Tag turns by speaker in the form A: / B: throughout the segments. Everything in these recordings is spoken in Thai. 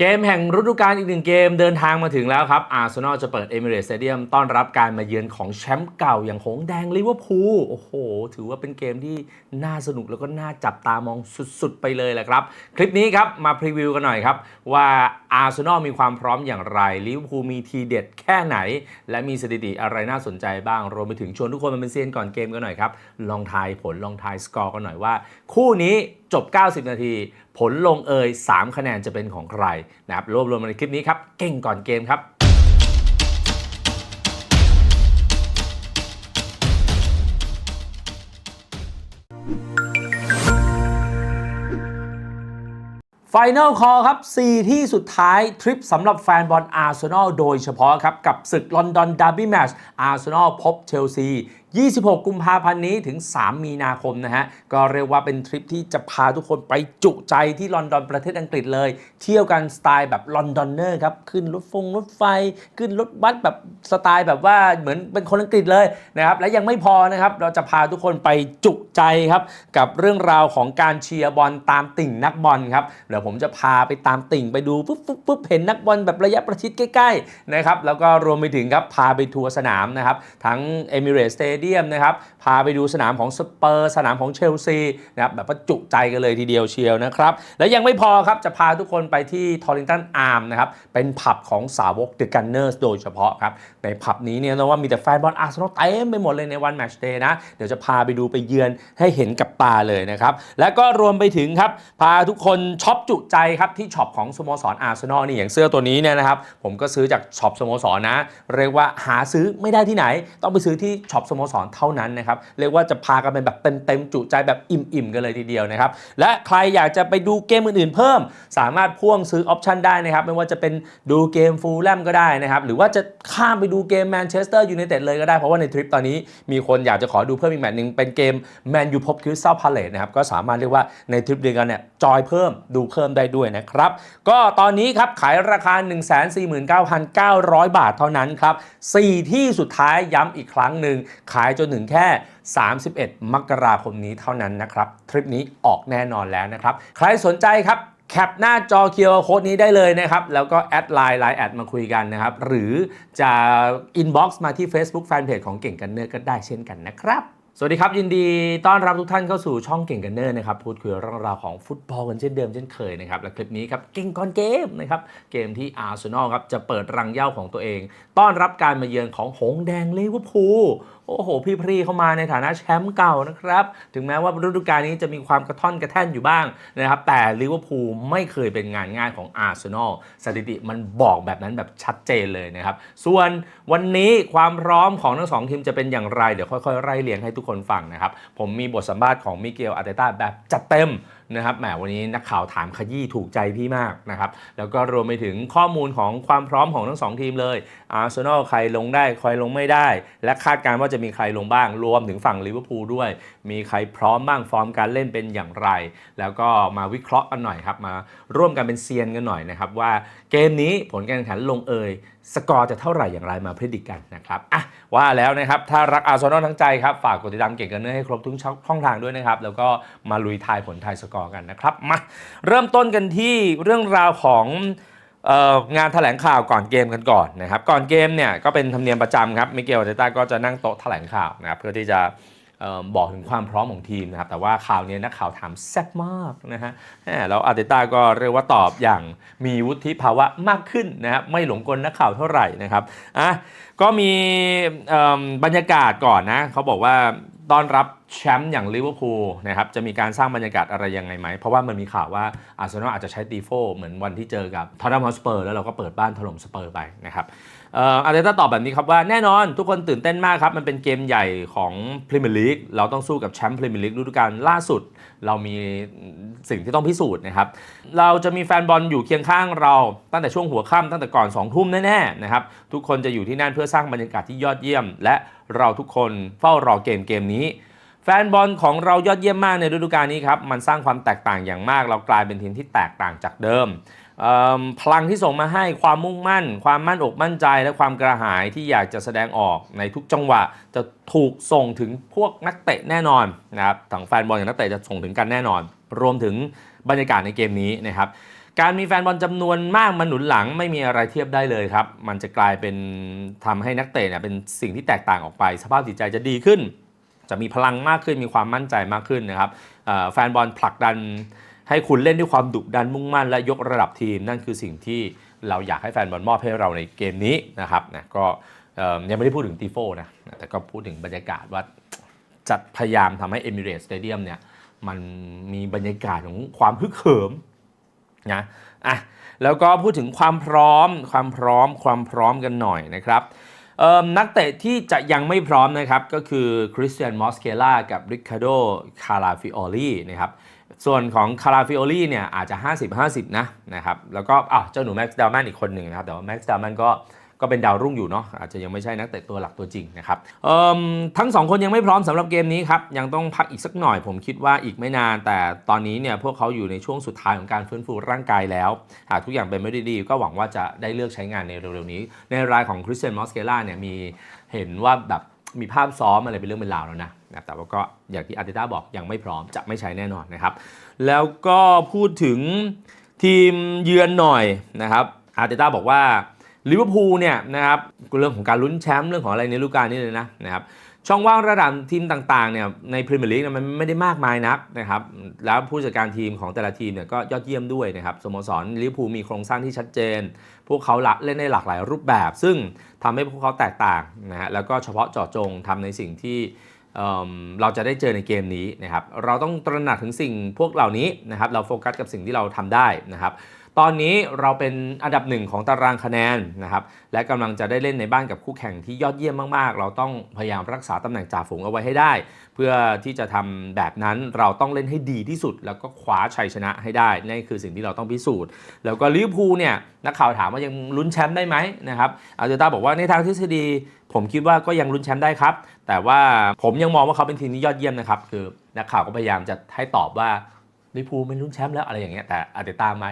A: เกมแห่งฤดูกาลอีกหนึ่งเกมเดินทางมาถึงแล้วครับ อาร์เซนอลจะเปิดเอมิเรตสเตเดียมต้อนรับการมาเยือนของแชมป์เก่าอย่างหงแดงลิเวอร์พูลโอ้โห ถือว่าเป็นเกมที่น่าสนุกแล้วก็น่าจับตามองสุดๆ ไปเลยแหละครับ คลิปนี้ครับมาพรีวิวกันหน่อยครับ ว่าอาร์เซนอลมีความพร้อมอย่างไรลิเวอร์พูลมีทีเด็ดแค่ไหน และมีสถิติอะไรน่าสนใจบ้าง รวมไปถึงชวนทุกคนมาเป็นเซียนก่อนเกมกันหน่อยครับลองทายผลลองทายสกอร์กันหน่อยว่า คู่นี้จบ 90 นาที ผลลงเอย 3 คะแนนจะเป็นของใครนะครับรวบรวมมาในคลิปนี้ครับ เก่งก่อนเกมครับ f i แนลคอครับ 4 ที่สุดท้ายทริปสำหรับแฟนบอลอาร์เซนอลโดยเฉพาะครับ กับศึกลอนดอนดาร์บี้แมชอาร์เซนอลพบเชลซี26 กุมภาพันธ์นี้ถึง 3 มีนาคมนะฮะ ก็เรียกว่าเป็นทริปที่จะพาทุกคนไปจุใจที่ลอนดอนประเทศอังกฤษเลย เที่ยวกันสไตล์แบบลอนดอนเนอร์ครับ ขึ้นรถฟงรถไฟ ขึ้นรถบัสแบบสไตล์แบบว่าเหมือนเป็นคนอังกฤษเลยนะครับ และยังไม่พอนะครับ เราจะพาทุกคนไปจุใจครับ กับเรื่องราวของการเชียร์บอลตามติ่งนักบอลครับ เดี๋ยวผมจะพาไปตามติ่งไปดูปุ๊บปุ๊บปุ๊บเห็นนักบอลแบบระยะประชิดใกล้ๆนะครับ แล้วก็รวมไปถึงครับพาไปทัวร์สนามนะครับทั้งเอมิเรตสเตเดียมนะครับ พาไปดูสนามของสเปอร์สนามของเชลซีนะครับแบบว่าจุใจกันเลยทีเดียวเชียวนะครับ และยังไม่พอครับจะพาทุกคนไปที่ทอริงตันอาร์มนะครับ เป็นผับของสาวกเดอะกันเนอร์สโดยเฉพาะครับ ในผับนี้เนี่ยนะว่ามีแต่แฟนบอลอาร์เซนอลเต็มไปหมดเลยในวันแมตช์เดย์นะ เดี๋ยวจะพาไปดูไปเยือนให้เห็นกับตาเลยนะครับ และก็รวมไปถึงครับพาทุกคนช็อปจุใจครับที่ช็อปของสโมสรอาร์เซนอลนี่อย่างเสื้อตัวนี้เนี่ยนะครับผมก็ซื้อจากช็อปสโมสรนะ เรียกว่าหาซื้อไม่ได้ที่ไหน ต้องไปซื้อที่ช็อปสโมสรเท่านั้นนะครับเรียกว่าจะพากันเป็นแบบเต็มๆจุใจแบบอิ่มๆกันเลยทีเดียวนะครับและใครอยากจะไปดูเกมอื่นๆ เพิ่ม สามารถพ่วงซื้อออปชันได้นะครับไม่ว่าจะเป็นดูเกมฟูลแลมก็ได้นะครับหรือว่าจะข้ามไปดูเกมแมนเชสเตอร์ยูไนเต็ดเลยก็ได้เพราะว่าในทริปตอนนี้มีคนอยากจะขอดูเพิ่มอีกแมตช์หนึ่งเป็นเกมแมนยูพบคริสตัลพาเลตนะครับก็สามารถเรียกว่าในทริปเดียวกันเนี่ยจอยเพิ่มดูเพิ่มได้ด้วยนะครับก็ตอนนี้ครับขายราคา 149,900 บาทเท่านั้นครับ4ที่สุดท้ายย้ำอีกครั้งหนึ่งายจนถึงแค่ 31 มกราคมนี้เท่านั้นนะครับทริปนี้ออกแน่นอนแล้วนะครับ ใครสนใจครับแคปหน้าจอ QR Code นี้ได้เลยนะครับ แล้วก็แอดไลน์ไลน์แอดมาคุยกันนะครับ หรือจะอินบ็อกซ์มาที่ Facebook Fanpage ของเก่งกันเนอร์ก็ได้เช่นกันนะครับ สวัสดีครับ ยินดีต้อนรับทุกท่านเข้าสู่ช่องเก่งกันเนอร์นะครับพูดคุยเรื่องราวของฟุตบอลกันเช่นเดิมเช่นเคยนะครับ และคลิปนี้ครับเก่งก่อนเกมนะครับ เกมที่อาร์เซนอลครับจะเปิดรังเย้าของตัวเอง ต้อนรับการมาเยือนของหงแดงลิเวอร์พูล โอ้โห พี่พรีเข้ามาในฐานะแชมป์เก่านะครับ ถึงแม้ว่าฤดูกาลนี้จะมีความกระท่อนกระแท่นอยู่บ้างนะครับ แต่ลิเวอร์พูลไม่เคยเป็นงานง่ายของอาร์เซนอลสถิติมันบอกแบบนั้นแบบชัดเจนเลยนะครับ ส่วนวันนี้ความพร้อมของทั้งสองทีมจะเป็นอย่างไร เดี๋ยวค่อยๆ ไล่เรียงให้ทุกคนฟังนะครับ ผมมีบทสัมภาษณ์ของมิเกลอาร์เตต้าแบบจัดเต็มนะครับแหมวันนี้นักข่าวถามขยี้ถูกใจพี่มากนะครับแล้วก็รวมไปถึงข้อมูลของความพร้อมของทั้งสองทีมเลยอาร์เซนอลใครลงได้ใครลงไม่ได้ และคาดการณ์ว่าจะมีใครลงบ้าง รวมถึงฝั่งลิเวอร์พูลด้วย มีใครพร้อมบ้างฟอร์มการเล่นเป็นอย่างไร แล้วก็มาวิเคราะห์กันหน่อยครับมาร่วมกันเป็นเซียนกันหน่อยนะครับว่าเกมนี้ผลการแข่งขันลงเอย สกอร์จะเท่าไหร่อย่างไรมาพิจิตกันนะครับอะว่าแล้วนะครับ ถ้ารักอาร์เซนอลทั้งใจครับ ฝากกดติดตามเก่งกันเนื้อให้ครบทุกช่องทางด้วยนะครับ แล้วก็มาลุยทายผลทายสกอร์กันนะครับ มาเริ่มต้นกันที่เรื่องราวของงานแถลงข่าวก่อนเกมกันก่อนนะครับ ก่อนเกมเนี่ยก็เป็นธรรมเนียมประจำครับมิเกลเตต้าก็จะนั่งโต๊ะแถลงข่าวนะครับเพื่อที่จะ บอกถึงความพร้อมของทีมนะครับ แต่ว่าข่าวนี้นักข่าวถามแซ่บมากนะฮะแล้วอาร์เตต้าก็เรียกว่าตอบอย่างมีวุฒิภาวะมากขึ้นนะครับ ไม่หลงกลนักข่าวเท่าไหร่นะครับอะก็มีบรรยากาศก่อนนะเขาบอกว่าต้อนรับแชมป์อย่างลิเวอร์พูลนะครับจะมีการสร้างบรรยากาศอะไรยังไงไหม เพราะว่ามันมีข่าวว่าอาร์เซนอลอาจจะใช้ตีโฟเหมือนวันที่เจอกับทอตแนมฮอสเปอร์แล้วเราก็เปิดบ้านถล่มสเปอร์ไปนะครับ อาร์เตต้าตอบแบบนี้ครับว่าแน่นอนทุกคนตื่นเต้นมากครับ มันเป็นเกมใหญ่ของพรีเมียร์ลีกเราต้องสู้กับแชมป์พรีเมียร์ลีกฤดูกาลล่าสุด เรามีสิ่งที่ต้องพิสูจน์นะครับ เราจะมีแฟนบอลอยู่เคียงข้างเราตั้งแต่ช่วงหัวค่ำตั้งแต่ก่อน2องทุ่มแน่ๆนะครับทุกคนจะอยู่ที่นั่นเพื่อสร้างบรรยากาศที่ยอดเยี่ยม และเราทุกคนเฝ้ารอเกมเกมนี้แฟนบอลของเรายอดเยี่ยมมากในฤดูกาลนี้ครับ มันสร้างความแตกต่างอย่างมาก เรากลายเป็นทีมที่แตกต่างจากเดิม พลังที่ส่งมาให้ความมุ่งมั่น ความมั่นอกมั่นใจและความกระหายที่อยากจะแสดงออกในทุกจังหวะ จะถูกส่งถึงพวกนักเตะแน่นอนนะครับทั้งแฟนบอลอย่างนักเตะจะส่งถึงกันแน่นอน รวมถึงบรรยากาศในเกมนี้นะครับการมีแฟนบอลจำนวนมากมาหนุนหลังไม่มีอะไรเทียบได้เลยครับ มันจะกลายเป็นทำให้นักเตะเนี่ยเป็นสิ่งที่แตกต่างออกไป สภาพจิตใจจะดีขึ้น จะมีพลังมากขึ้นมีความมั่นใจมากขึ้นนะครับแฟนบอลผลักดัน ให้คุณเล่นด้วยความดุดันมุ่งมั่นและยกระดับทีม นั่นคือสิ่งที่เราอยากให้แฟนบอลมอบให้เราในเกมนี้นะครับนะก็ยังไม่ได้พูดถึงตีโฟนะแต่ก็พูดถึงบรรยากาศว่าจัดพยายามทำให้เอมิเรตสเตเดียมเนี่ยมันมีบรรยากาศของความฮึกเหิมนะอะแล้วก็พูดถึงความพร้อมความพร้อมความพร้อมกันหน่อยนะครับนักเตะที่จะยังไม่พร้อมนะครับ ก็คือคริสเตียนมอสเคล่ากับริคาโดคาราฟิโอลีนะครับ ส่วนของคาราฟิโอลีเนี่ยอาจจะ 50-50 นะนะครับแล้วก็อะเจ้าหนูแม็กซ์ดาวแมนอีกคนหนึ่งนะครับ แต่ว่าแม็กซ์ดาวแมนก็ก็เป็นดาวรุ่งอยู่เนาะอาจจะยังไม่ใช่นักเตะตัวหลักตัวจริงนะครับเอิ่มทั้งสองคนยังไม่พร้อมสำหรับเกมนี้ครับ ยังต้องพักอีกสักหน่อยผมคิดว่าอีกไม่นาน แต่ตอนนี้เนี่ยพวกเขาอยู่ในช่วงสุดท้ายของการฟื้นฟูร่างกายแล้วหากทุกอย่างเป็นไม่ได้ดีก็หวังว่าจะได้เลือกใช้งานในเร็วๆนี้ ในรายของคริสเตียนมอสเกล่าเนี่ยมีเห็นว่าแบบ มีภาพซ้อมอะไรเป็นเรื่องเป็นราวแล้วนะนะแต่ว่าก็อย่างที่อาร์เตต้าบอกยังไม่พร้อมจะไม่ใช้แน่นอนนะครับ แล้วก็พูดถึงทีมเยือนหน่อยนะครับอาร์เตต้าบอกว่าลิเวอร์พูลเนี่ยนะครับเรื่องของการลุ้นแชมป์เรื่องของอะไรในฤดูกาลนี้เลยนะนะครับช่องว่างระดับทีมต่างๆเนี่ยในพรีเมียร์ลีกมันไม่ได้มากมายนักนะครับแล้วผู้จัดการทีมของแต่ละทีมเนี่ยก็ยอดเยี่ยมด้วยนะครับสโมสรลิเวอร์พูลมีโครงสร้างที่ชัดเจน พวกเขาละเล่นในหลากหลายรูปแบบ ซึ่งทำให้พวกเขาแตกต่างนะฮะแล้วก็เฉพาะเจาะจงทำในสิ่งที่เเราจะได้เจอในเกมนี้นะครับ เราต้องตระหนักถึงสิ่งพวกเหล่านี้นะครับ เราโฟกัสกับสิ่งที่เราทำได้นะครับ ตอนนี้เราเป็นอันดับหนึ่งของตารางคะแนนนะครับ และกำลังจะได้เล่นในบ้านกับคู่แข่งที่ยอดเยี่ยมมาก ๆ เราต้องพยายามรักษาตำแหน่งจ่าฝูงเอาไว้ให้ได้ เพื่อที่จะทำแบบนั้นเราต้องเล่นให้ดีที่สุด แล้วก็คว้าชัยชนะให้ได้นั่คือสิ่งที่เราต้องพิสูจน์ แล้วก็ลิเวอร์พูลเนี่ยนักข่าวถามว่ายังลุ้นแชมป์ได้ไหมนะครับอาร์เตต้าบอกว่าในทางทฤษฎีผมคิดว่าก็ยังลุ้นแชมป์ได้ครับ แต่ว่าผมยังมองว่าเขาเป็นทีมที่ยอดเยี่ยมนะครับคือนักข่าวก็พยายามจะให้ตอบว่าลิเวอร์พูลเป็นลุ้นแชมป์แล้วอะไรอย่างเงี้ยแต่อาร์เตต้าไม่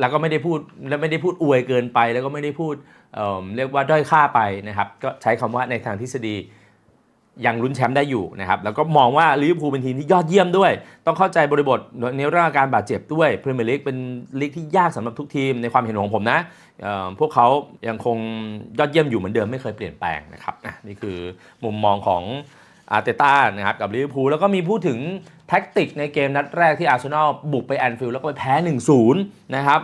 A: แล้วก็ไม่ได้พูดแล้วไม่ได้พูดอวยเกินไป แล้วก็ไม่ได้พูดเเรียกว่าด้อยค่าไปนะครับก็ใช้คำว่าในทางทฤษฎียังลุ้นแชมป์ได้อยู่นะครับแล้วก็มองว่าลิเวอร์พูลเป็นทีมที่ยอดเยี่ยมด้วย ต้องเข้าใจบริบทในเรื่องอาการบาดเจ็บด้วยพรีเมียร์ลีกเป็นลีกที่ยากสำหรับทุกทีมในความเห็นของผมนะพวกเขายังคงยอดเยี่ยมอยู่เหมือนเดิมไม่เคยเปลี่ยนแปลงนะครับนี่คือมุมมองของอาร์เตต้านะครับกับลิเวอร์พูลแล้วก็มีพูดถึง แท็กติกในเกมนัดแรกที่อาร์เซนอลบุกไปแอนฟิลด์แล้วก็ไปแพ้ 1-0 นะครับ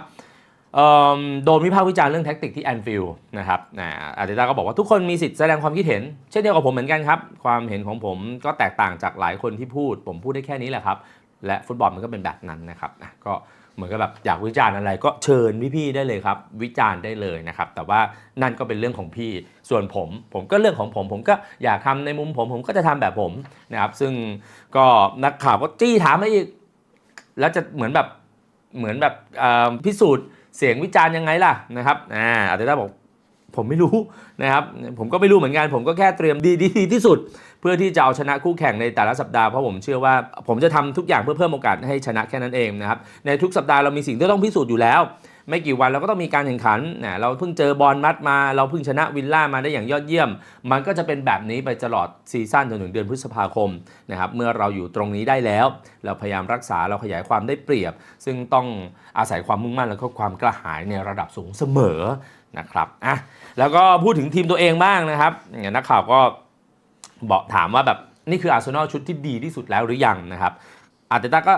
A: โดนวิพากษ์วิจารณ์เรื่องแท็กติกที่แอนฟิลด์นะครับนะอาร์เตต้าก็บอกว่าทุกคนมีสิทธิ์แสดงความคิดเห็น เช่นเดียวกับผมเหมือนกันครับ ความเห็นของผมก็แตกต่างจากหลายคนที่พูด ผมพูดได้แค่นี้แหละครับ และฟุตบอลมันก็เป็นแบบนั้นนะครับนะก็ เหมือนกับแบบอยากวิจารณ์อะไรก็เชิญพี่ๆได้เลยครับ วิจารณ์ได้เลยนะครับ แต่ว่านั่นก็เป็นเรื่องของพี่ส่วนผม ผมก็เรื่องของผม ผมก็อยากทำในมุมผม ผมก็จะทำแบบผมนะครับ ซึ่งก็นักข่าวก็จี้ถามมาอีก แล้วจะเหมือนแบบเหมือนแบบพิสูจน์เสียงวิจารณ์ยังไงล่ะนะครับอ่าอาร์เตต้บอกผมไม่รู้นะครับ ผมก็ไม่รู้เหมือนกัน ผมก็แค่เตรียมดีดีที่สุด เพื่อที่จะเอาชนะคู่แข่งในแต่ละสัปดาห์เพราะผมเชื่อว่าผมจะทำทุกอย่างเพื่อเพิ่มโอกาสให้ชนะแค่นั้นเองนะครับในทุกสัปดาห์เรามีสิ่งที่ต้องพิสูจน์อยู่แล้ว ไม่กี่วันเราก็ต้องมีการแข่งขันนะเราเพิ่งเจอบอลมัดมา เราเพิ่งชนะวิลล่ามาได้อย่างยอดเยี่ยม มันก็จะเป็นแบบนี้ไปตลอดซีซั่นจนถึงเดือนพฤษภาคมนะครับเมื่อเราอยู่ตรงนี้ได้แล้ว เราพยายามรักษาเราขยายความได้เปรียบ ซึ่งต้องอาศัยความมุ่งมั่นแล้วก็ความกระหายในระดับสูงเสมอนะครับอะแล้วก็พูดถึงทีมตัวเองบ้างนะครับนักข่าวก็ บอกถามว่าแบบนี่คืออาร์เซนอลชุดที่ดีที่สุดแล้วหรือยังนะครับอาร์เตต้าก็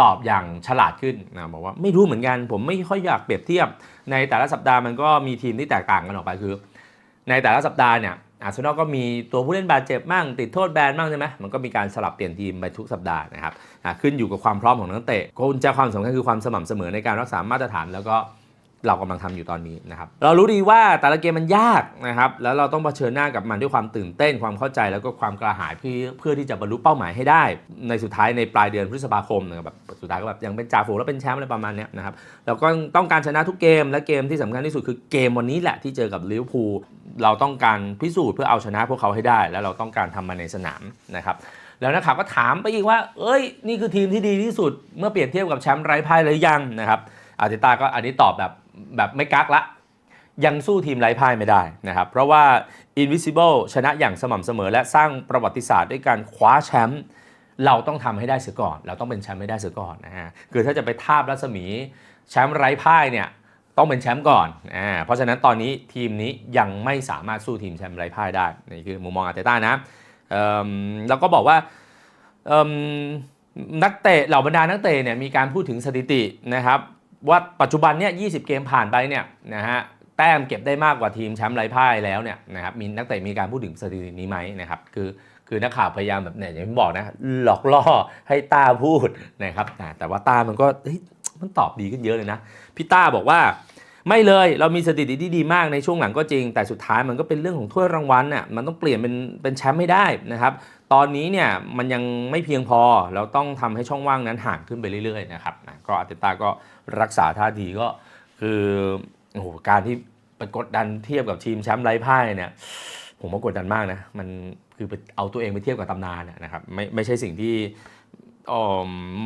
A: ตอบอย่างฉลาดขึ้นนะบอกว่าไม่รู้เหมือนกันผมไม่ค่อยอยากเปรียบเทียบ ในแต่ละสัปดาห์มันก็มีทีมที่แตกต่างกันออกไปคือ ในแต่ละสัปดาห์เนี่ยอาร์เซนอลก็มีตัวผู้เล่นบาดเจ็บมั่ง ติดโทษแบนมั่งใช่ไหมมันก็มีการสลับเปลี่ยนทีมไปทุกสัปดาห์นะครับขึ้นอยู่กับความพร้อมของนักเตะกุญแจความสำคัญคือความสม่ำเสมอในการรักษามาตรฐานแล้วก็ เรากำลังทำอยู่ตอนนี้นะครับเรารู้ดีว่าแต่ละเกมมันยากนะครับแล้วเราต้องเผชิญหน้ากับมันด้วยความตื่นเต้นความเข้าใจแล้วก็ความกระหายเพื่อเพื่อที่จะบรรลุเป้าหมายให้ได้ ในสุดท้ายในปลายเดือนพฤษภาคมนะครับแบบสุดท้ายก็แบบยังเป็นจ่าฝูงแล้วเป็นแชมป์อะไรประมาณนี้นะครับแล้วก็ต้องการชนะทุกเกมและเกมที่สำคัญที่สุดคือเกมวันนี้แหละที่เจอกับลิเวอร์พูลเราต้องการพิสูจน์เพื่อเอาชนะพวกเขาให้ได้ แล้วเราต้องการทำมันในสนามนะครับแล้วนักข่าวก็ถามไปอีกว่า เอ้ย นี่คือทีมที่ดีที่สุด เมื่อเปรียบเทียบกับแชมป์ไร้พ่ายหรือยังนะครับอาร์เตต้าก็อันนี้ตอบแบบ แบบไม่กักละ ยังสู้ทีมไร้พ่ายไม่ได้นะครับ เพราะว่า Invisible ชนะอย่างสม่ำเสมอ และสร้างประวัติศาสตร์ด้วยการคว้าแชมป์เราต้องทำให้ได้เสียก่อน เราต้องเป็นแชมป์ไม่ได้เสียก่อนนะฮะคือถ้าจะไปทาบรัศมีแชมป์ไร้พ่ายเนี่ยต้องเป็นแชมป์ก่อนอ่าเพราะฉะนั้นตอนนี้ทีมนี้ยังไม่สามารถสู้ทีมแชมป์ไร้พ่ายได้นี่คือมุมมองอาร์เตต้านะเอิ่มแล้วก็บอกว่าเอิ่มนักเตะเหล่าบรรดานักเตะเนี่ยมีการพูดถึงสถิตินะครับ ว่าปัจจุบันเนี่ย20เกมผ่านไปเนี่ยนะฮะแต้มเก็บได้มากกว่าทีมแชมป์ไร้พ่ายแล้วเนี่ยนะครับมีนักเตะมีการพูดถึงสถิตินี้ไหมนะครับคือคือนักข่าวพยายามแบบเนี่ยอย่างที่บอกนะหลอกล่อให้ต้าพูดนะครับแต่ว่าต้ามันก็เฮ้ยมันตอบดีขึ้นเยอะเลยนะพี่ต้าบอกว่าไม่เลยเรามีสถิติที่ดีมากในช่วงหลังก็จริง แต่สุดท้ายมันก็เป็นเรื่องของถ้วยรางวัลน่ะมันต้องเปลี่ยนเป็นเป็นแชมป์ไม่ได้นะครับ ตอนนี้เนี่ยมันยังไม่เพียงพอเราต้องทำให้ช่องว่างนั้นห่างขึ้นไปเรื่อยๆนะครับนะก็อาร์เตต้าก็ รักษาท่าทีก็คือโอ้โหการที่ไปกดดันเทียบกับทีมแชมป์ไร้พ่ายเนี่ย ผมว่ากดดันมากนะมันคือไปเอาตัวเองไปเทียบกับตำนานนะครับไม่ไม่ใช่สิ่งที่อ๋อ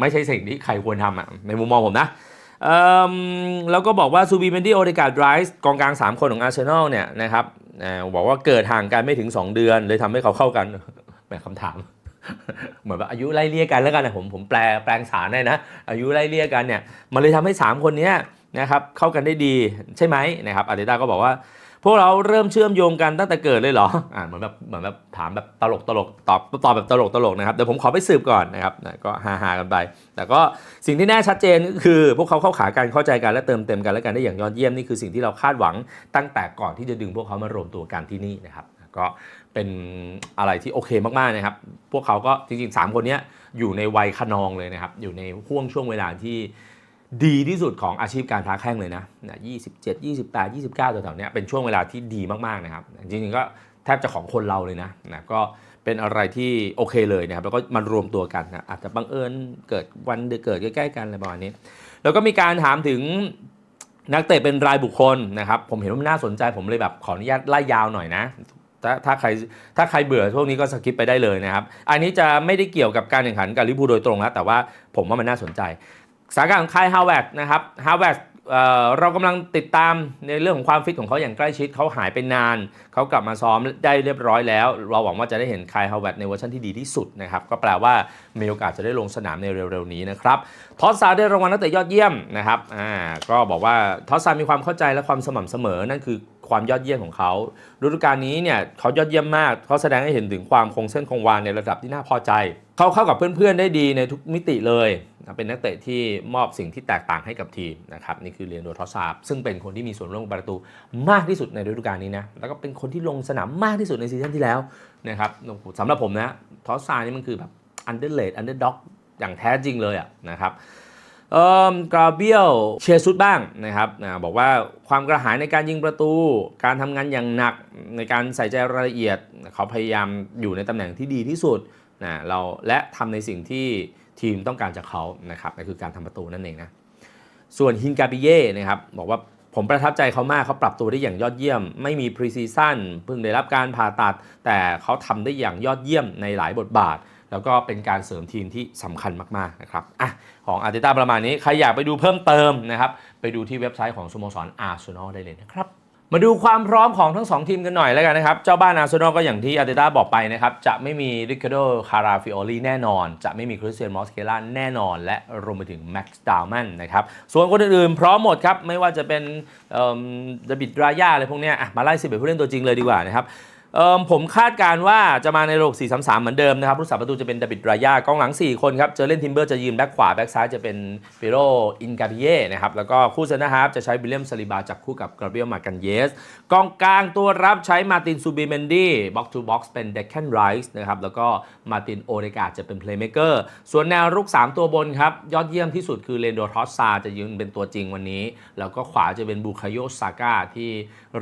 A: ไม่ใช่สิ่งที่ใครควรทำอะในมุมมองผมนะแล้วก็บอกว่าซูบีเมนดี้โอเดกาดไรส์กองกลาง 3 คนของอาร์เซนอลเนี่ยนะครับบอกว่าเกิดห่างกันไม่ถึง 2 เดือนเลยทำให้เขาเข้ากันแหมคำถาม เหมือนว่าอายุไล่เลี่ยกันแล้วกันนะผมผมแปลแปลงสารได้นะ อายุไล่เลี่ยกันเนี่ยมันเลยทำให้ 3 คนนี้นะครับเข้ากันได้ดีใช่ไหมนะครับอาร์เตต้าก็บอกว่า พวกเราเริ่มเชื่อมโยงกันตั้งแต่เกิดเลยเหรออ่าเหมือนแบบเหมือนแบบถามแบบตลกตลกตอบตอบแบบตลกตลกนะครับเดี๋ยวผมขอไปสืบก่อนนะครับก็ฮาฮากันไป แต่ก็สิ่งที่แน่ชัดเจนก็คือ พวกเขาเข้าขากันเข้าใจกันและเติมเต็มกันและกันได้อย่างยอดเยี่ยมนี่คือสิ่งที่เราคาดหวังตั้งแต่ก่อนที่จะดึงพวกเขามารวมตัวกันที่นี่นะครับ ก็เป็นอะไรที่โอเคมากๆนะครับ พวกเขาก็จริงๆ 3 คนนี้อยู่ในวัยขนองเลยนะครับ อยู่ในห่วงช่วงเวลาที่ดีที่สุดของอาชีพการค้าแข้งเลยนะนะ27 28 29ตัวแถวๆนี้เป็นช่วงเวลาที่ดีมากๆนะครับ จริงๆก็แทบจะของคนเราเลยนะนะก็เป็นอะไรที่โอเคเลยนะครับ แล้วก็มารวมตัวกันนะอาจจะบังเอิญเกิดวันเดือนเกิดใกล้ๆกันอะไรประมาณนี้ แล้วก็มีการถามถึงนักเตะเป็นรายบุคคลนะครับ ผมเห็นว่ามันน่าสนใจผมเลยแบบขออนุญาตไล่ยาวหน่อยนะ ถ้าถ้าใครถ้าใครเบื่อพวกนี้ก็สกิปไปได้เลยนะครับ อันนี้จะไม่ได้เกี่ยวกับการแข่งขันกับลิเวอร์พูโดยตรงแล้วแต่ว่าผมว่ามันน่าสนใจ สถานการณ์ของค่ายฮาวเวิร์ดนะครับฮาวเวิร์ดเรากำลังติดตามในเรื่องของความฟิตของเขาอย่างใกล้ชิดเขาหายไปนาน เขากลับมาซ้อมได้เรียบร้อยแล้ว เราหวังว่าจะได้เห็นคายฮาวเวิร์ดในเวอร์ชันที่ดีที่สุดนะครับ ก็แปลว่ามีโอกาสจะได้ลงสนามในเร็วๆนี้นะครับ ทอสซาได้รางวัลนักเตะยอดเยี่ยมนะครับ อ่า ก็บอกว่าทอสซามีความเข้าใจและความสม่ำเสมอ นั่นคือ ความยอดเยี่ยมของเขาฤดูกาลนี้เนี่ยเขายอดเยี่ยมมากเขาแสดงให้เห็นถึงความคงเส้นคงวาในระดับที่น่าพอใจ เขาเข้ากับเพื่อนๆได้ดีในทุกมิติเลย เป็นนักเตะที่มอบสิ่งที่แตกต่างให้กับทีมนะครับนี่คือเรียนโดทอสซาบซึ่งเป็นคนที่มีส่วนร่วมประตูมากที่สุดในฤดูกาลนี้นะแล้วก็เป็นคนที่ลงสนามมากที่สุดในซีซั่นที่แล้วนะครับสำหรับผมนะทอสซานี่มันคือแบบอันเดอร์เลดอันเดอร์ด็อกอย่างแท้จริงเลยอะนะครับ เอ่อกราเบียลเชซุดบ้างนะครับนะบอกว่าความกระหายในการยิงประตู การทำงานอย่างหนักในการใส่ใจรายละเอียด เขาพยายามอยู่ในตำแหน่งที่ดีที่สุดนะเราและทำในสิ่งที่ทีมต้องการจากเขานะครับนั่นคือการทำประตูนั่นเองนะส่วนฮินกาปิเย่นะครับบอกว่าผมประทับใจเขามากเขาปรับตัวได้อย่างยอดเยี่ยม ไม่มีพรีซีซั่นเพิ่งได้รับการผ่าตัด แต่เขาทำได้อย่างยอดเยี่ยมในหลายบทบาท แล้วก็เป็นการเสริมทีมที่สำคัญมากๆนะครับอะของอาร์เตต้าประมาณนี้ ใครอยากไปดูเพิ่มเติมนะครับไปดูที่เว็บไซต์ของสโมสรอาร์เซนอลได้เลยนะครับมาดูความพร้อมของทั้ง 2 ทีมกันหน่อยแล้วกันนะครับ เจ้าบ้านอาร์เซนอลก็อย่างที่อาร์เตต้าบอกไปนะครับ จะไม่มีริคาร์โดคาราฟิโอลีแน่นอน จะไม่มีคริสเตียนมอสเคล่าแน่นอน และรวมไปถึงแม็กซ์ดาวแมนนะครับ ส่วนคนอื่นๆพร้อมหมดครับ ไม่ว่าจะเป็นเดบิดรายาอะไรพวกนี้อะมาไล่สิบเอ็ดผู้เล่นตัวจริงเลยดีกว่านะครับ เอิ่มผมคาดการว่าจะมาในระบบ 4-3-3 เหมือนเดิมนะครับผู้สาประตูจะเป็นดาบิดรายากองหลัง 4 คนครับเจอเล่นทิมเบอร์จะยืนแบ็คขวา แบ็คซ้ายจะเป็นปิโรอินกาบิเย่นะครับแล้วก็คู่เซนนะฮาร์ฟจะใช้วิลเลียมซาลิบาจับคู่กับกราเบียลมากันเยสกองกลางตัวรับใช้มาตินซูบิเมนดี้บ็อกทูบ็อกซ์เป็นเดคแคนไรส์นะครับแล้วก็มาตินโอเดกาจะเป็นเพลย์เม k เกอร์ส่วนแนวรุก 3 ตัวบนครับยอดเยี่ยมที่สุดคือเรนโดทอสซาจะยืนเป็นตัวจริงวันนี้ แล้วก็ขวาจะเป็นบูคาโยซาก้าที่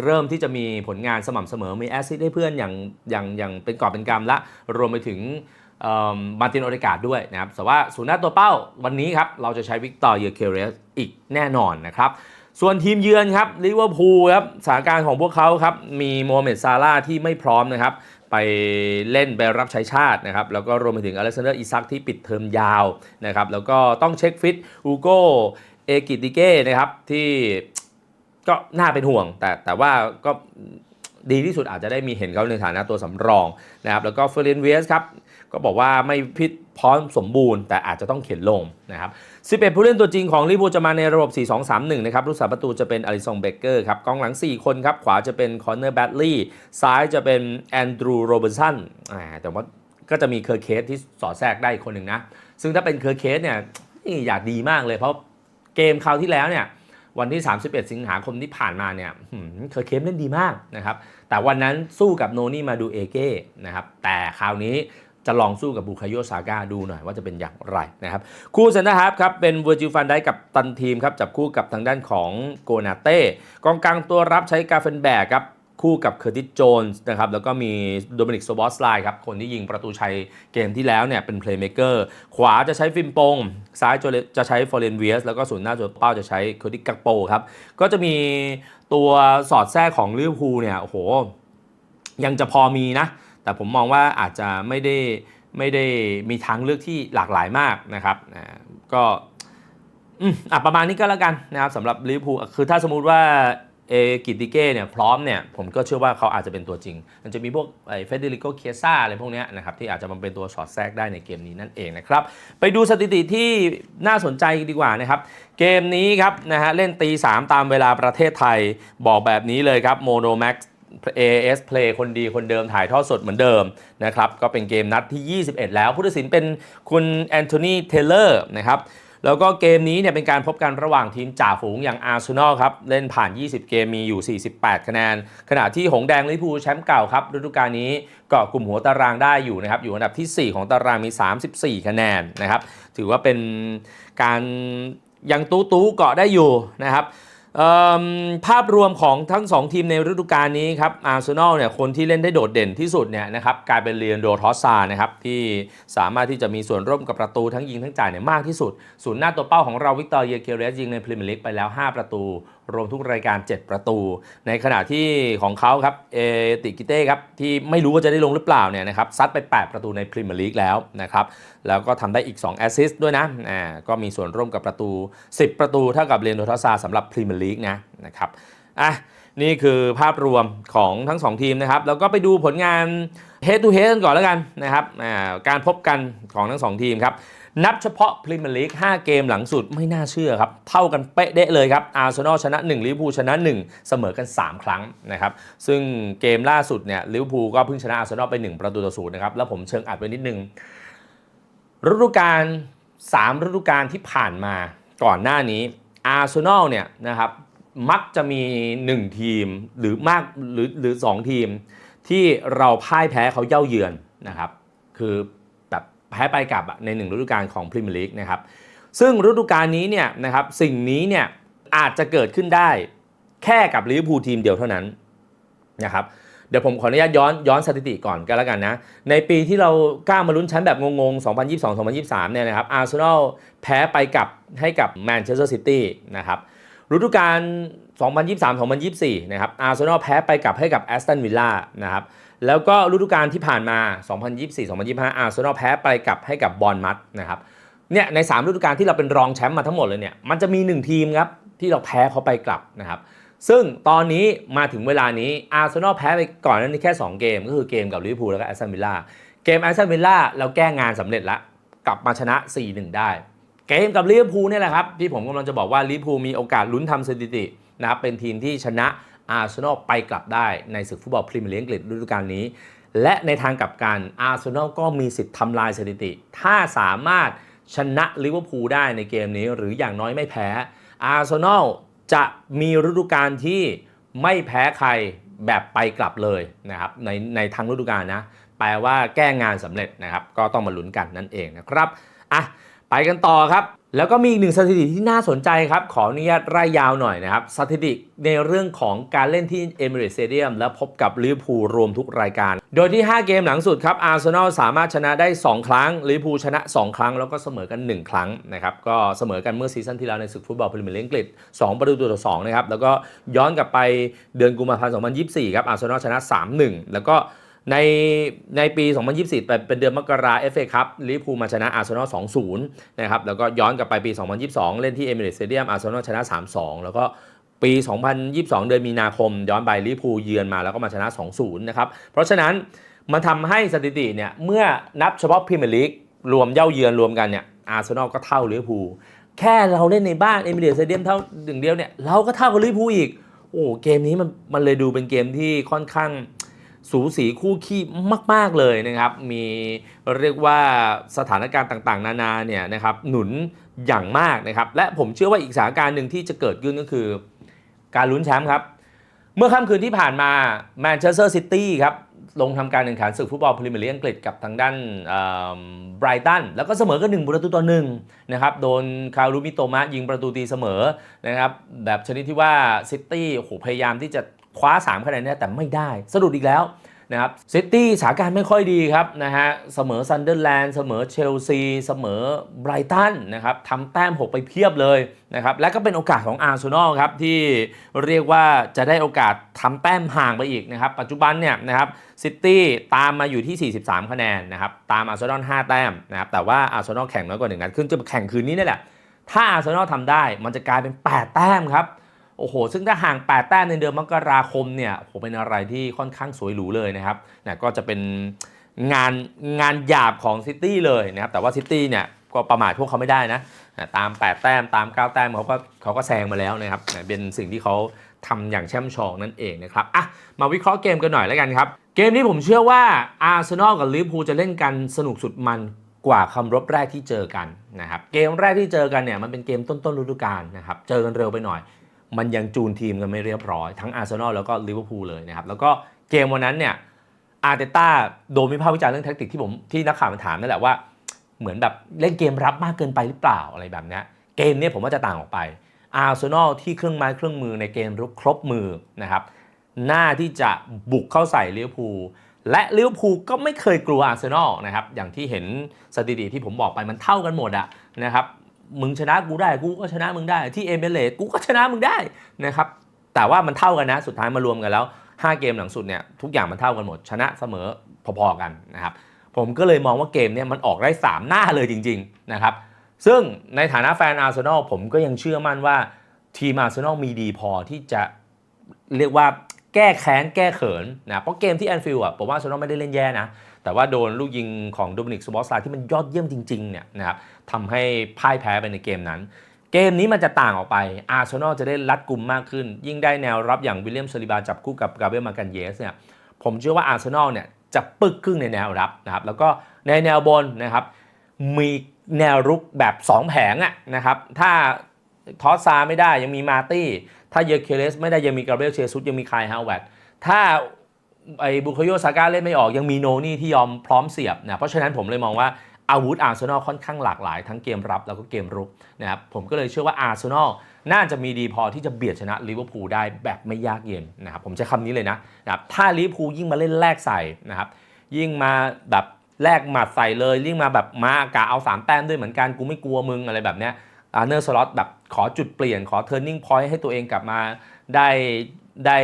A: เริ่มที่จะมีผลงานสม่ำเสมอมีแอสซิสต์ให้พื่อนอย่างอย่างอย่างเป็นกอบเป็นกำละรวมไปถึงมาตินโอเดกาดด้วยนะครับแต่ว่าศูนย์หน้าตัวเป้าวันนี้ครับเราจะใช้วิกตอร์เยเคเรสอีกแน่นอนนะครับส่วนทีมเยือนครับลิเวอร์พูลครับสถานการณ์ของพวกเขาครับมีโมฮัมเหม็ดซาร่าที่ไม่พร้อมนะครับไปเล่นไปรับใช้ชาตินะครับแล้วก็รวมไปถึงอเล็กซานเดอร์อิซักที่ปิดเทอมยาวนะครับแล้วก็ต้องเช็คฟิตอูโกเอกิติเก้นะครับที่ก็น่าเป็นห่วง แต่แต่ว่าก็ ดีที่สุดอาจจะได้มีเห็นเขาในฐานะตัวสำรองนะครับแล้วก็เฟรนเวสครับก็บอกว่าไม่พิดพร้อมสมบูรณ์ แต่อาจจะต้องเข็นลงนะครับ 11 ผู้เล่นตัวจริงของลิเวอร์พูลจะมาในระบบ 4-2-3-1 นะครับรูกษาประตูจะเป็นอลิซงเบเกอร์ครับกองหลัง 4 คนครับ ขวาจะเป็นคอนเนอร์แบดลีย์ซ้ายจะเป็นแอนดรูโรเบ r ร์สันแต่ว่าก็จะมีเคอร์เคสที่สอดแทรกได้อีกคนหนึ่งนะ ซึ่งถ้าเป็นเคอร์เคสเนี่ยอยากดีมากเลยเพราะเกมคราวที่แล้วเนี่ย วันที่ 31 สิงหาคมที่ผ่านมาเนี่ยเคอร์เคมเล่นดีมากนะครับ แต่วันนั้นสู้กับโนนี่มาดูเอเก้นะครับ แต่คราวนี้จะลองสู้กับบุคาโยซาก้าดูหน่อยว่าจะเป็นอย่างไรนะครับ คู่เซนเตอร์ฮาฟครับ เป็นเวอร์จิลฟันได้กับตันทีมครับ จับคู่กับทางด้านของโกนาเต้กองกลางตัวรับใช้กาเฟนแบกครับ คู่กับเคอร์ติสโจนส์นะครับแล้วก็มีโดมินิกโซบอสไลน์ครับคนที่ยิงประตูชัยเกมที่แล้วเนี่ยเป็นเพลย์เม k เกอร์ขวาจะใช้ฟิมปง ซ้ายจะใช้ฟอร์เรนเวียสแล้วก็ศูนย์หน้าตัวเป้าจะใช้เคอร์ติสกักโปครับ ก็จะมีตัวสอดแทรกของลิเวอร์พูลเนี่ยโอ้โห ยังจะพอมีนะ แต่ผมมองว่าอาจจะไม่ได้ไม่ได้มีทางเลือกที่หลากหลายมากนะครับก็อะประมาณนี้ก็แล้วกันนะครับสำหรับลิเวอร์พูลคือถ้าสมมุติว่า เอกิติเก้เนี่ยพร้อมเนี่ยผมก็เชื่อว่าเขาอาจจะเป็นตัวจริง มันจะมีพวกไอ้เฟเดริโกเคียซ่าอะไรพวกนี้นะครับที่อาจจะมาเป็นตัวสอดแทรกได้ในเกมนี้นั่นเองนะครับ ไปดูสถิติที่น่าสนใจดีกว่านะครับ เกมนี้ครับนะฮะเล่นตี3ตามเวลาประเทศไทยบอกแบบนี้เลยครับโมโนแม็ก AS Play คนดีคนเดิมถ่ายทอดสดเหมือนเดิมนะครับก็เป็นเกมนัดที่ 21 แล้วผู้ตัดสินเป็นคุณแอนโทนีเทเลอร์นะครับ แล้วก็เกมนี้เนี่ยเป็นการพบกันระหว่างทีมจ่าฝูงอย่างอาร์เซนอลครับ เล่นผ่าน 20 เกมมีอยู่ 48 คะแนน ขณะที่หงแดงลิพูแชมป์เก่าครับฤดูกาลนี้เกาะกลุ่มหัวตารางได้อยู่นะครับ อยู่อันดับที่ 4 ของตารางมี 34 คะแนนนะครับ ถือว่าเป็นการยังตู้ตู้เกาะได้อยู่นะครับ ภาพรวมของทั้ง 2 ทีมในฤดูกาลนี้ครับอาร์เซนอลเนี่ยคนที่เล่นได้โดดเด่นที่สุดเนี่ยนะครับกลายเป็นเรียนโดทอสซานะครับที่สามารถที่จะมีส่วนร่วมกับประตูทั้งยิงทั้งจ่ายเนี่ยมากที่สุด ศูนย์หน้าตัวเป้าของเราวิกตอร์เยเกเรสยิงในพรีเมียร์ลีกไปแล้ว 5 ประตู รวมทุกรายการ 7 ประตู ในขณะที่ของเขาครับเอติกิเต้ครับที่ไม่รู้ว่าจะได้ลงหรือเปล่าเนี่ยนะครับซัดไป 8 ประตูในพรีเมียร์ลีกแล้วนะครับแล้วก็ทำได้อีก 2 แอสซิสต์ด้วยนะอ่าก็มีส่วนร่วมกับประตู 10 ประตูเท่ากับเรนโดทอสซาสำหรับพรีเมียร์ลีกนะนะครับอะนี่คือภาพรวมของทั้ง 2 ทีมนะครับ แล้วก็ไปดูผลงาน head to head กันก่อนแล้วกันนะครับอ่าการพบกันของทั้ง 2 ทีมครับ นับเฉพาะพรีเมียร์ลีก5เกมหลังสุดไม่น่าเชื่อครับ เท่ากันเป๊ะเดะเลยครับอาร์เซนอลชนะ1ลิเวอร์พูลชนะ 1 เสมอกัน 3 ครั้งนะครับ ซึ่งเกมล่าสุดเนี่ยลิเวอร์พูลก็เพิ่งชนะอาร์เซนอลไป 1 ประตูต่อศูนย์นะครับ แล้วผมเชิงอัดไว้นิดนึงฤดูกาล3ฤดูกาลที่ผ่านมาก่อนหน้านี้อาร์เซนอลเนี่ยนะครับมักจะมี 1 ทีมหรือมากหรือหรือ 2 ทีม ที่เราพ่ายแพ้เขาเย่าเยือนนะครับคือ แพ้ไปกลับในหนึ่งฤดูกาลของพรีเมียร์ลีกนะครับซึ่งฤดูกาลนี้เนี่ยนะครับสิ่งนี้เนี่ยอาจจะเกิดขึ้นได้แค่กับลิเวอร์พูลทีมเดียวเท่านั้นนะครับเดี๋ยวผมขออนุญาตย้อนย้อนสถิติก่อนก็แล้วกันนะ ในปีที่เรากล้ามาลุ้นแชมป์แบบงงๆ 2022-2023 เนี่ยนะครับอาร์เซนอลแพ้ไปกับให้กับแมนเชสเตอร์ซิตี้นะครับฤดูกาล2023-2024 นะครับอาร์เซนอลแพ้ไปกับให้กับแอสตันวิลล่านะครับ แล้วก็ฤดูกาลที่ผ่านมา 2024-2025 อาร์เซนอลแพ้ไปกับให้กับบอลมัดนะครับเนี่ยใน3ฤดูกาลที่เราเป็นรองแชมป์มาทั้งหมดเลยเนี่ยมันจะมี 1 ทีมครับที่เราแพ้เขาไปกลับนะครับซึ่งตอนนี้มาถึงเวลานี้อาร์เซนอลแพ้ไปก่อนนั้นแค่ 2 เกม ก็คือเกมกับลิเวอร์พูลแล้วก็แอสตันวิลล่าเกมแอสตันวิลล่าเราแก้งานสำเร็จแล้วกลับมาชนะ 4-1 ได้ เกมกับลิเวอร์พูลเนี่ยแหละครับที่ผมกำลังจะบอกว่าลิเวอร์พูลมีโอกาสลุ้นทำสถิตินะครับเป็นทีมที่ชนะ อาร์เซนอลไปกลับได้ในศึกฟุตบอลพรีเมียร์ลีกอังกฤษฤดูกาลนี้ และในทางกลับกันอาร์เซนอลก็มีสิทธิ์ทำลายสถิติ ถ้าสามารถชนะลิเวอร์พูลได้ในเกมนี้ หรืออย่างน้อยไม่แพ้อาร์เซนอลจะมีฤดูกาลที่ไม่แพ้ใครแบบไปกลับเลยนะครับในในทางฤดูกาลนะ แปลว่าแก้งานสำเร็จนะครับ ก็ต้องมาลุ้นกันนั่นเองนะครับอะ ไปกันต่อครับ แล้วก็มีอีกหนึ่งสถิติที่น่าสนใจครับ ขออนุญาตไล่ยาวหน่อยนะครับ สถิติในเรื่องของการเล่นที่เอมิเรตสเตเดียมและพบกับลิเวอร์พูลรวมทุกรายการ โดยที่ 5 เกมหลังสุดครับอาร์เซนอลสามารถชนะได้ 2 ครั้งลิเวอร์พูลชนะ 2 ครั้ง แล้วก็เสมอกัน 1 ครั้งนะครับก็เสมอกันเมื่อซีซั่นที่แล้วในศึกฟุตบอลพรีเมียร์ลีกอังกฤษ2ประตูต่อ2นะครับแล้วก็ย้อนกลับไปเดือนกุมภาพันธ์2024ครับอาร์เซนอลชนะ 3-1 แล้วก็ ในในปี 2024เป็นเป็นเดือนมกราเอฟเอคัพลิเวอร์พูลมาชนะอาร์เซนอล 2-0 นะครับ แล้วก็ย้อนกลับไปปี 2022 เล่นที่เอมิเรตสเตเดียมอาร์เซนอลชนะ 3-2 แล้วก็ปี 2022 เดือนมีนาคม ย้อนไปลิเวอร์พูลเยือนมาแล้วก็มาชนะ 2-0 นะครับ เพราะฉะนั้นมันทำให้สถิติเนี่ยเมื่อนับเฉพาะพรีเมียร์ลีกรวมเย่าเยือนรวมกันเนี่ยอาร์เซนอลก็เท่าลิเวอร์พูลแค่เราเล่นในบ้านเอมิเรตสเตเดียมเท่าหนึ่งเดียวเนี่ยเราก็เท่ากับลิเวอร์พูลอีกโอ้เกมนี้มันมันเลยดูเป็นเกมที่ค่อนข้าง สูสีคู่ขี้มาก ๆ เลยนะครับ มีเรียกว่าสถานการณ์ต่างๆ นานาเนี่ยนะครับหนุนอย่างมากนะครับ และผมเชื่อว่าอีกสถานการณ์หนึ่งที่จะเกิดขึ้นก็คือ การลุ้นแชมป์ครับ เมื่อค่ำคืนที่ผ่านมาแมนเชสเตอร์ซิตี้ครับลงทำการแข่งขันศึกฟุตบอลพรีเมียร์ลีกอังกฤษกับทางด้านไบรตันแล้วก็เสมอกันหนึ่งประตูต่อหนึ่งนะครับโดนคารุมิโตมะยิงประตูตีเสมอนะครับแบบชนิดที่ว่าซิตี้โอ้โหพยายามที่จะ คว้า 3 คะแนนนี่ยแต่ไม่ได้สะดุดอีกแล้วนะครับซิตี้สถานการณ์ไม่ค่อยดีครับนะฮะเสมอซันเดอร์แลนด์เสมอเชลซีเสมอไบรตันนะครับทำแต้ม 6 ไปเพียบเลยนะครับและก็เป็นโอกาสของอาร์เซนอลครับที่เรียกว่าจะได้โอกาสทำแต้มห่างไปอีกนะครับปัจจุบันเนี่ยนะครับซิตี้ตามมาอยู่ที่ 43 คะแนนนะครับตามอาร์เซนอล5แต้มนะครับแต่ว่าอาร์เซนอลแข่งน้อยกว่าหนึ่งนัดขึ้นจะแข่งคืนนี้นี่แหละถ้าอาร์เซนอลทำได้มันจะกลายเป็น 8 แต้มครับ โอ้โห ซึ่งถ้าห่าง 8 แต้มในเดือนมกราคมเนี่ยโอ้โหเป็นอะไรที่ค่อนข้างสวยหรูเลยนะครับนะก็จะเป็นงานงานหยาบของซิตี้เลยนะครับ แต่ว่าซิตี้เนี่ยก็ประมาทพวกเขาไม่ได้นะนะตาม 8 แต้มตาม 9 แต้มเขาก็เขาก็แซงมาแล้วนะครับนะเป็นสิ่งที่เขาทำอย่างแช่มชองนั่นเองนะครับอะมาวิเคราะห์เกมกันหน่อยแล้วกันครับ เกมนี้ผมเชื่อว่าอาร์เซนอลกับลิเวอร์พูลจะเล่นกันสนุกสุดมันกว่าคำรบแรกที่เจอกันนะครับ เกมแรกที่เจอกันเนี่ยมันเป็นเกมต้นๆฤดูกาลนะครับ เจอกันเร็วไปหน่อย มันยังจูนทีมกันไม่เรียบร้อย ทั้งอาร์เซนอลแล้วก็ลิเวอร์พูลเลยนะครับ แล้วก็เกมวันนั้นเนี่ยอาร์เตต้าโดนวิพากษ์วิจารณ์เรื่องแท็กติกที่ผมที่นักข่าวมาถามนั่นแหละว่า เหมือนแบบเล่นเกมรับมากเกินไปหรือเปล่าอะไรแบบนี้เกมเนี้ผมว่าจะต่างออกไปอาร์เซนอลที่เครื่องไม้เครื่องมือในเกมรุกครบมือนะครับหน้าที่จะบุกเข้าใส่ลิเวอร์พูลและลิเวอร์พูลก็ไม่เคยกลัวอาร์เซนอลนะครับอย่างที่เห็นสถิติที่ผมบอกไปมันเท่ากันหมดอะนะครับ มึงชนะกูได้กูก็ชนะมึงได้ที่เอเมเรตกูก็ชนะมึงได้นะครับแต่ว่ามันเท่ากันนะสุดท้ายมารวมกันแล้ว 5 เกมหลังสุดเนี่ยทุกอย่างมันเท่ากันหมด ชนะเสมอพอๆกันนะครับผมก็เลยมองว่าเกมเนี่ยมันออกได้ 3 หน้าเลยจริงๆนะครับซึ่งในฐานะแฟนอาร์เซนอลผมก็ยังเชื่อมั่นว่าทีมอาร์เซนอลมีดีพอที่จะเรียกว่าแก้แค้นแก้เขินนะเพราะเกมที่แอนฟิลด์อะผมว่าอาร์เซนอลไม่ได้เล่นแย่นะ แต่ว่าโดนลูกยิงของโดมินิกสบอสไลที่มันยอดเยี่ยมจริงๆเนี่ยนะครับทำให้พ่ายแพ้ไปในเกมนั้น เกมนี้มันจะต่างออกไปอาร์เซนอลจะได้รัดกลุ่มมากขึ้น ยิ่งได้แนวรับอย่างวิลเลียมซาลิบาจับคู่กับกาเบรียลมากันเยสเนี่ยผมเชื่อว่าอาร์เซนอลเนี่ยจะปึกครึ่งในแนวรับนะครับแล้วก็ในแนวบนนะครับมีแนวรุกแบบ 2 แผงอะนะครับถ้าทอสซาไม่ได้ยังมีมาตี้ ถ้าเยอเคเลสไม่ได้ยังมีกาเบรียลเชซุสยังมีคายฮาวเวตถ้า ไอ้บุคโยซาก้าเล่นไม่ออกยังมีโนนี่ที่ยอมพร้อมเสียบนะเพราะฉะนั้นผมเลยมองว่าอาวุธอาร์เซนอลค่อนข้างหลากหลาย ทั้งเกมรับแล้วก็เกมรุกนะครับผมก็เลยเชื่อว่าอาร์เซนอลน่าจะมีดีพอที่จะเบียดชนะลิเวอร์พูลได้แบบไม่ยากเย็นนะครับผมใช้คำนี้เลยนะนะครับถ้าลิเวอร์พูลยิ่งมาเล่นแลกใส่นะครับยิ่งมาแบบแลกหมัดใส่เลยยิ่งมาแบบมากะเอาสามแต้มด้วยเหมือนกันกูไม่กลัวมึงอะไรแบบเนี้ยอาร์เนอร์สล็อตแบบขอจุดเปลี่ยนขอเทอร์นิ่งพอยต์ให้ตัวเองกลับมาได้ ได้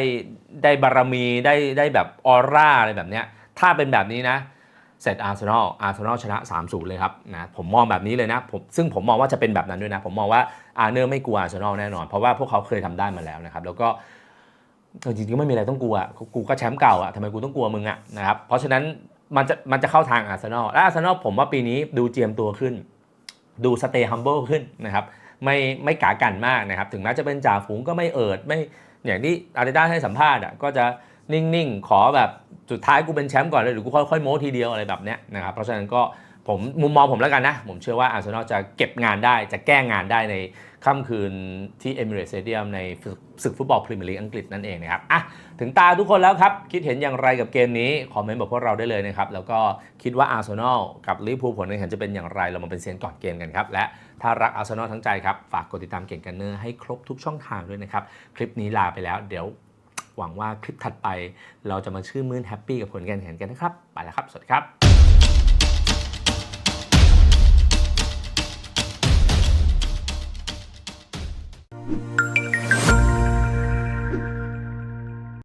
A: ได้บารมีได้ได้แบบออร่าอะไรแบบเนี้ยถ้าเป็นแบบนี้นะเสร็จอาร์เซนอลอาร์เซนอลชนะ 3-0 เลยครับนะผมมองแบบนี้เลยนะผมซึ่งผมมองว่าจะเป็นแบบนั้นด้วยนะ ผมมองว่าอาร์เนอร์ไม่กลัวอาร์เซนอลแน่นอน เพราะว่าพวกเขาเคยทำได้มาแล้วนะครับ แล้วก็จริงๆก็ไม่มีอะไรต้องกลัว กูก็แชมป์เก่าอะทำไมกูต้องกลัวมึงอะนะครับเพราะฉะนั้นมันจะมันจะเข้าทางอาร์เซนอลและอาร์เซนอลผมว่าปีนี้ดูเจียมตัวขึ้น ดูสเตย์ฮัมเบิลขึ้นนะครับไม่ไม่กากันมากนะครับ ถึงแม้จะเป็นจ่าฝูงก็ไม่เอิดไม่ อย่างที่อาร์เตต้าให้สัมภาษณ์อะก็จะนิ่งๆ ขอแบบสุดท้ายกูเป็นแชมป์ก่อนเลยหรือกูค่อยๆโม้ทีเดียวอะไรแบบเนี้ยนะครับเพราะฉะนั้นก็ ผมมุมมองผมแล้วกันนะ ผมเชื่อว่าอาร์เซนอลจะเก็บงานได้จะแก้งานได้ในค่ำคืนที่เอมิเรตสเตเดียมในศึกฟุตบอลพรีเมียร์ลีกอังกฤษนั่นเองนะครับอะถึงตาทุกคนแล้วครับ คิดเห็นอย่างไรกับเกมนี้ คอมเมนต์บอกพวกเราได้เลยนะครับ แล้วก็คิดว่าอาร์เซนอลกับลิเวอร์พูลผลการแข่งจะเป็นอย่างไรเรามาเป็นเซียนก่อนเกมกันครับ และถ้ารักอาร์เซนอลทั้งใจครับฝากกดติดตามเก่งกันเนอร์ให้ครบทุกช่องทางด้วยนะครับคลิปนี้ลาไปแล้ว เดี๋ยวหวังว่าคลิปถัดไป เราจะมาชื่นมื่นแฮปปี้กับผลการแข่งกันนะครับไปแล้วครับสวัสดีครับ Bye.